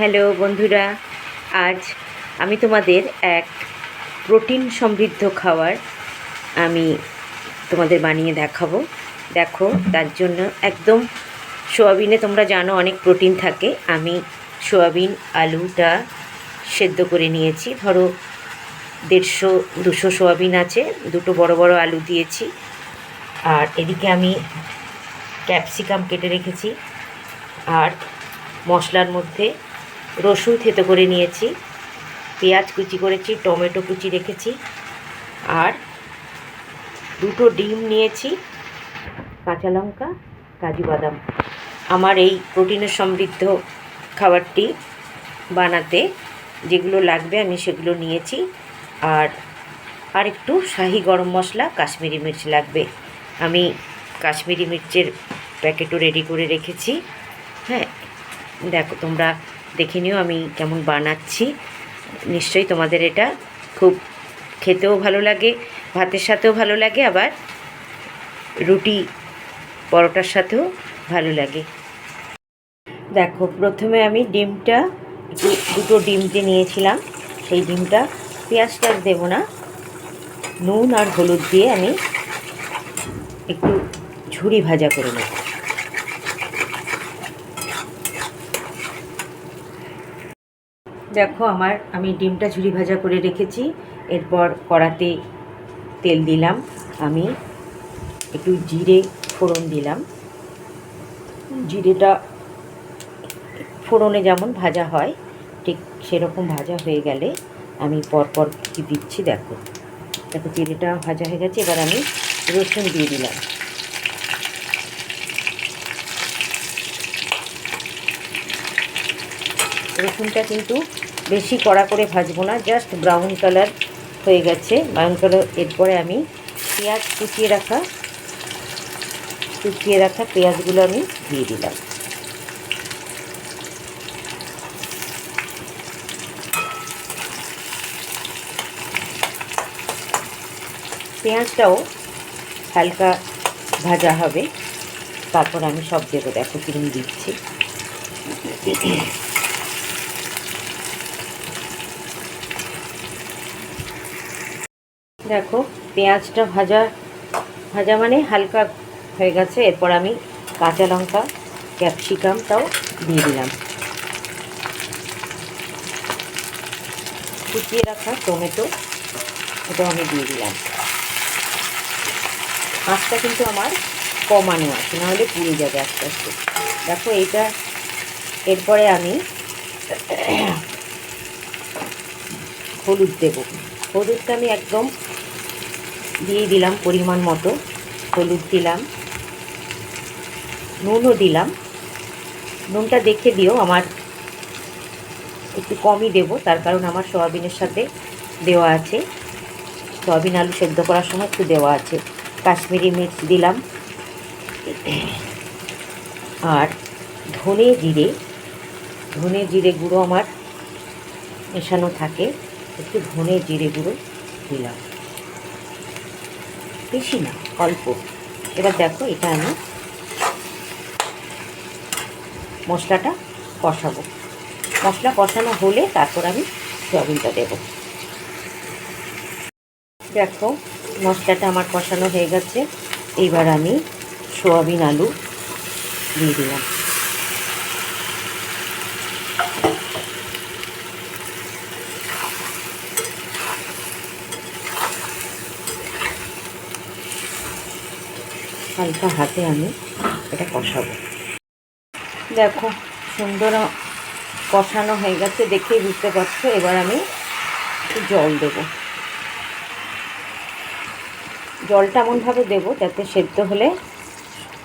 Hello বন্ধুরা, আজ আমি তোমাদের এক প্রোটিন সমৃদ্ধ খাবার আমি তোমাদের বানিয়ে দেখাবো। দেখো, তার জন্য একদম সোয়াবিনে তোমরা জানো অনেক প্রোটিন থাকে। আমি সোয়াবিন, আলুটা সেদ্ধ করে নিয়েছি। ধরো দেড়শো, দুশো সোয়াবিন আছে, দুটো বড় বড় আলু দিয়েছি। আর এদিকে আমি ক্যাপসিকাম কেটে রেখেছি। আর মশলার মধ্যে রসুন থেতো করে নিয়েছি, পেঁয়াজ কুচি করেছি, টমেটো কুচি রেখেছি, আর দুটো ডিম নিয়েছি, কাঁচা লঙ্কা, কাজু বাদাম। আমার এই প্রোটিনের সমৃদ্ধ খাবারটি বানাতে যেগুলো লাগবে আমি সেগুলো নিয়েছি, আর আর একটু শাহি গরম মশলা, কাশ্মীরি মির্চ লাগবে। আমি কাশ্মীরি মির্চের প্যাকেটও রেডি করে রেখেছি। হ্যাঁ দেখো তোমরা দেখে নিও আমি কেমন বানাচ্ছি। নিশ্চয়ই তোমাদের এটা খুব খেতেও ভালো লাগে, ভাতের সাথেও ভালো লাগে, আবার রুটি পরোটার সাথেও ভালো লাগে। দেখো, প্রথমে আমি ডিমটা দুটো ডিম যে নিয়েছিলাম, সেই ডিমটা পেঁয়াজ টাজ দেবো না, নুন আর হলুদ দিয়ে আমি একটু ঝুড়ি ভাজা করে নেব। দেখো আমার, আমি ডিমটা ঝুরি ভাজা করে রেখেছি। এরপর কড়াতে তেল দিলাম। আমি একটু জিরে ফোড়ন দিলাম। জিরেটা ফোড়নে যেমন ভাজা হয়, ঠিক সেরকম ভাজা হয়ে গেলে আমি পরপর কী দিচ্ছি দেখো। দেখো জিরেটা ভাজা হয়ে গেছে, এবার আমি রসুন দিয়ে দিলাম। রসুনটা কিন্তু বেশি কড়া করে ভাজবো না জাস্ট ব্রাউন কালার হয়ে গেছে। ব্রাউন কালার এরপরে আমি পেঁয়াজ কুচিয়ে রাখা কুচিয়ে রাখা পেঁয়াজগুলো আমি দিয়ে দিলাম। পেঁয়াজটাও হালকা ভাজা হবে। তারপর আমি সব দেবো, দেখো কিরম দিচ্ছি। দেখো, পেঁয়াজটা ভাজা ভাজা মানে হালকা হয়ে গেছে, এরপর আমি কাঁচা লঙ্কা, ক্যাপসিকামটাও দিয়ে দিলাম। কুচিয়ে রাখা টমেটো ওটাও আমি দিয়ে দিলাম। আঁচটা কিন্তু আমার কমানো আছে, নাহলে পুড়ে যাবে আস্তে আস্তে। দেখো, এইটা, এরপরে আমি হলুদ দেব। হলুদটা আমি একদম দিয়ে দিলাম পরিমাণ মতো, হলুদ দিলাম, নুনও দিলাম। নুনটা দেখে দিও, আমার একটু কমই দেব, তার কারণ আমার সয়াবিনের সাথে দেওয়া আছে। সয়াবিন আলু সেদ্ধ করার সময় একটু দেওয়া আছে। কাশ্মীরি মির্চ দিলাম। আর ধনে জিরে ধনে জিরে গুঁড়ো আমার মেশানো থাকে। একটু ধনে জিরে গুঁড়ো দিলাম। বেশি না, অল্প। এবার দেখো, এটা আমি মশলাটা কষাবো। মশলা কষানো হলে তারপর আমি সয়াবিনটা দেব। দেখো, মশলাটা আমার কষানো হয়ে গেছে। এবার আমি সোয়াবিন আলু দিয়ে দিলাম। হালকা হাতে আমি এটা কষাবো। দেখো, সুন্দর কষানো হয়ে গেছে, দেখেই বুঝতে পারছ, এবার আমি একটু জল দেব। জলটা এমনভাবে দেবো যাতে সেদ্ধ হলে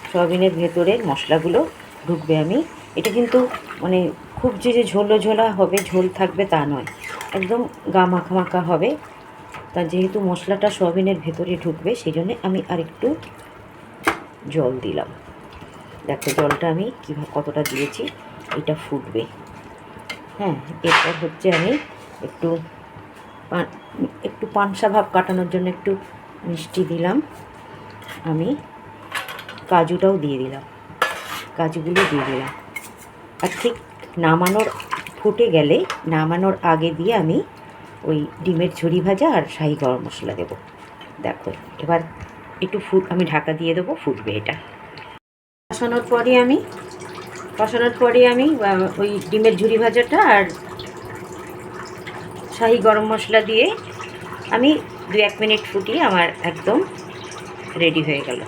সয়াবিনের ভেতরের মশলাগুলো ঢুকবে আমি। এটা কিন্তু মানে খুব যে যে ঝোলো ঝোলা হবে, ঝোল থাকবে তা নয়। একদম গা মাখা হবে। তা যেহেতু মশলাটা সয়াবিনের ভেতরে ঢুকবে সেই জন্যে আমি আরেকটু জল দিলাম। দেখো জলটা আমি কীভাবে কতটা দিয়েছি, এটা ফুটবে। হ্যাঁ এরপর হচ্ছে আমি একটু একটু পানসা ভাব কাটানোর জন্য একটু মিষ্টি দিলাম। আমি কাজুটাও দিয়ে দিলাম। কাজুগুলো দিয়ে দিলাম। আর ঠিক নামানোর, ফুটে গেলে নামানোর আগে দিয়ে আমি ওই ডিমের ঝুরি ভাজা আর শাহি গরম মশলা দেবো। দেখো, এবার একটু ফুট আমি ঢাকা দিয়ে দেবো, ফুটবে এটা। কষানোর পরে আমি, কষানোর পরে আমি ওই ডিমের ঝুড়ি ভাজাটা আর শাহি গরম মশলা দিয়ে আমি দু এক মিনিট ফুটিয়ে আমার একদম রেডি হয়ে গেল।